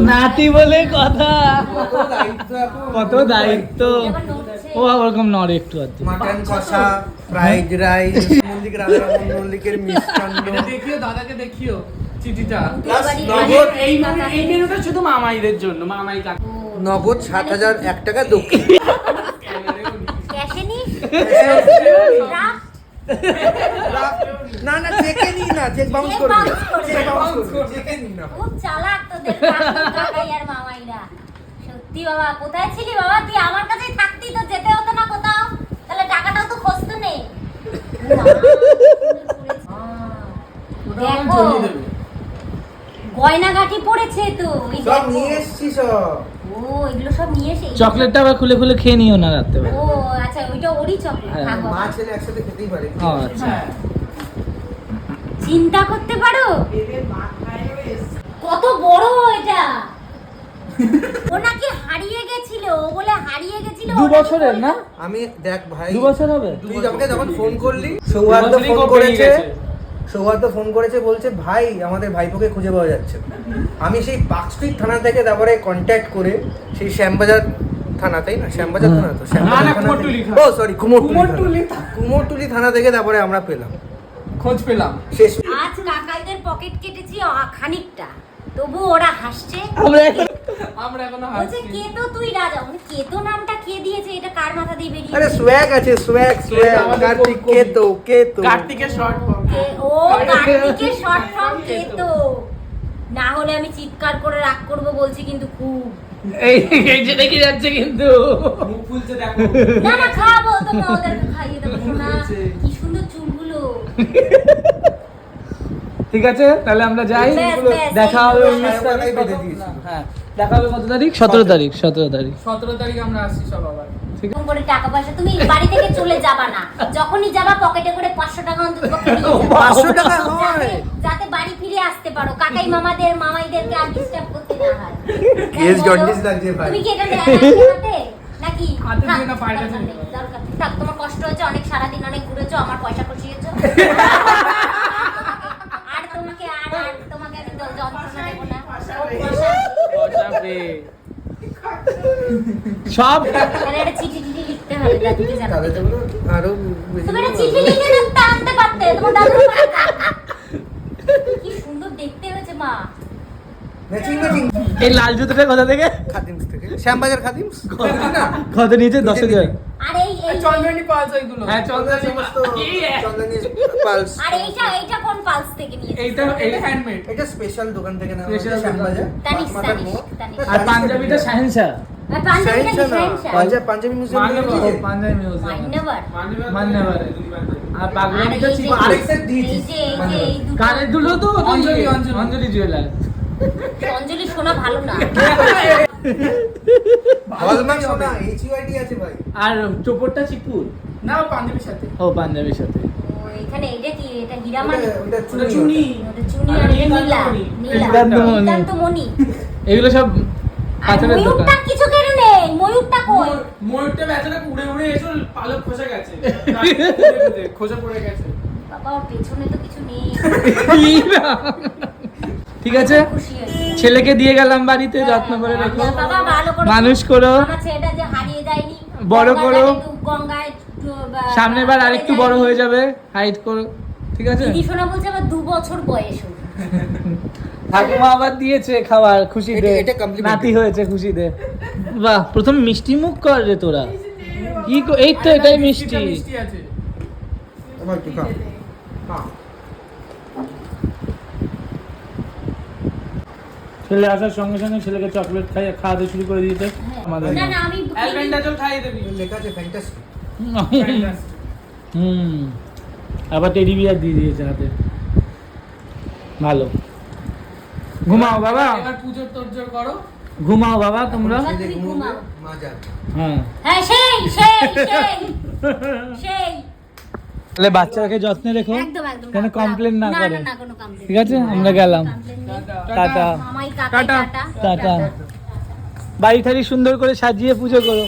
নাতি বলে কথা। কত দায়িত্ব। ও ওরকম নড়ে একটু মাটন কষা ফ্রাইড রাইস মল্লিক রাধারমন মল্লিকের মিষ্টান্ন। দেখিও দাদাকে দেখিও চিঠিটা। এই মেনু- এই মেনুটা শুধু মামাইদের জন্য মামাই কাকু নগদ সাত হাজার এক টাকা দক্ষিণ ক্যাশে নিস? না না চেকে নি না চেক বাউন্স করবি। চেক বাউন্স করবি চেকে নি না। খুব চালাক তোদের কাকু, কাকাই আর মামাইরা। সত্যি বাবা কোথায় ছিলি বাবা? তুই আমার কাছেই থাকতি তো যেতে হতো না কোথাও। তাহলে টাকাটাও তো খসতো নে। ওটা আমার দেখো গয়নাগাটি পড়েছে তো সব নিয়ে এসছি সব। ও এগুলো সব নিয়ে এসে চকলেটটা আবার খুলে খুলে খেয়ে নিও না রাত্রেবেলা। ও আচ্ছা ওইটা ওরই চকলেট। হ্যাঁ, মা ছেলে একসাথে খেতেই পারে। আচ্ছা। হ্যাঁ। চিন্তা করতে পারো? কত বড় এটা। ও নাকি হারিয়ে গেছিল ও বলে হারিয়ে গেছিল দু বছরের না? আমি দেখ ভাই দু বছর হবে? তুই আমাকে যখন ফোন করলি সৌহার্দ্য ফোন করেছে। সৌহার্দ্য ফোন করেছে বলছে ভাই আমাদের ভাইপোকে খুঁজে পাওয়া যাচ্ছে। আমি সেই পার্ক থানা থেকে তারপরে কন্ট্যাক্ট করে সেই শ্যামবাজার থানা তাই না? শ্যামবাজার থানা তো। ও সরি কুমোরটুলি কুমোরটুলি থানা। থানা। কুমোরটুলি থানা থেকে তারপরে আমরা পেলাম। খোঁজ পেলাম। শেষ কাকাইদের পকেট কেটেছি খানিকটা। তবু ওরা হাসছে। আমরা এখন আমরা এখনও বলছে হাসছি। কেতো তুই রাজা? মানে নামটা কে দিয়েছে? এটা কার মাথা দিয়ে আরে সোয়াগ আছে সোয়াগ সোয়াগ কার্তিক কে তো কে তো? কার্তিকের শর্ট ফর্ম ও কার্তিকের শর্ট ফর্ম কেতো না হলে আমি চিৎকার করে রাগ করব বলছি কিন্তু খুব। এই এই যে দেখে যাচ্ছে কিন্তু। মুখ ফুলছে দেখো। না না খাব তোমরা ওদেরকে খাইয়ে দেবো। না কি সুন্দর চুলগুলো। ঠিক আছে? তাহলে আমরা যাই। দেখা হবে উনিশ তারিখ বেঁধে কত- দিয়েছিল। হ্যাঁ দেখা হবে কত তারিখ? সতেরো তারিখ সতেরো তারিখ। সতেরো তারিখ আমরা আসছি সব আবার। করে টাকা পয়সা তুমি বাড়ি থেকে চলে যাবা না। যখনই যাবা পকেটে করে পাঁচশো টাকা অন্তত পক্ষে নিয়ে যাবা। পাঁচশো টাকা যাতে বাড়ি ফিরে আসতে পারো। কাকাই মামাদের মামাইদেরকে আর ডিস্টার্ব করতে না হয়। কেস জন্ডিস লাগছে ভাই। তুমি কি এটা নেয় নাকি? হাতে দিয়ে না, পায়েটা দরকার তোমার কষ্ট হয়েছে অনেক সারাদিন অনেক ঘুরেছো আমার পয়সা খসিয়েছো আর তোমাকে আর আর তোমাকে আমি দ- যন্ত্রণা দেবো না ও পয়সা- সব? তাহলে একটা চিঠি টিঠি লিখতে হবে দাদুকে জানাতে। তাহলে আরও তুমি একটা চিঠি লিখে আনতে পারতে তোমার দাদু কি সুন্দর দেখতে হয়েছে মা। ম্যাচিং ম্যাচিং এই লাল জুতোটা কোথা থেকে? খাদিমস থেকে। শ্যামবাজার খাদিমস? না কত নিচে? দশ হাজার আর এই এই চন্দ্রানী পালস ওইগুলো। হ্যাঁ চন্দনী চন্দ্র পালস। আর এইটা এইটা কোন পালস থেকে নিয়েছে এইটা এটা হ্যান্ডমেড এটা স্পেশাল দোকান থেকে শ্যামবাজার। আর পাঞ্জাবিটা শাহেনশা আর। Punjab museum Punjabi museum Manyavar. আরেক কানের দুলো তো অঞ্জলি, অঞ্জলি। জুয়েলার অঞ্জলি শোনা ভালো না। চোপড়টা চিপুর না পাঞ্জাবির সাথে। ও পাঞ্জাবির সাথে। এখানে এটা কি এটা হীরামানি ওটা- চুনি ওটা চুনি আর নীলা। নীলা। এগুলো সব পাথরের দোকান। কিছু কেন নেই? ময়ূরটা কই? ময়ূরটা বেচারা উড়ে উড়ে এসে পালক খসে গেছে। খোঁজা পড়ে গেছে। বাবা পেছনে তো কিছু নেই। ঠিক আছে? ছেলেকে দিয়ে গেলাম বাড়িতে যত্ন করে রেখো। হ্যাঁ, বাবা ভালো করে মানুষ করো। আমার ছেলেটা যে হারিয়ে যায়নি বড় করো। সামনের বার আরেকটু বড় হয়ে যাবে হাইট করো। ঠিক আছে? দিদি শোনা বলছে আমার দু বছর বয়স। ঠাকুমা আবার দিয়েছে খাবার খুশি দে। নাতি হয়েছে খুশি দে বাহ প্রথম মিষ্টি মুখ কর রে তোরা। কি এই তো এটাই মিষ্টি। হ্যাঁ ছেলে আসার সঙ্গে সঙ্গে ছেলেকে চকলেট খাইয়ে খাওয়াতে শুরু করে দিয়েছে। আমাদের না না আমি অ্যালবেন্ডাজল খাইয়ে দেবি। লেখা আছে ফ্যান্টাস্টিক হুম। আবার টেডি বিয়ার দিয়ে দিয়েছে হাতে। ভালো। ঘুমাও বাবা। এবার পুজোর তোরজোর করো। ঘুমাও বাবা তোমরা। হ্যাঁ। হ্যাঁ সেই সেই সেই সেই। তাহলে বাচ্চাকে যত্নে রেখো। একদম কমপ্লেন না করে। কোনো ঠিক আছে? আমরা গেলাম। টাটা। টাটা। টাটা টাটা। বাড়ি ঠাড়ি সুন্দর করে সাজিয়ে পুজো করো।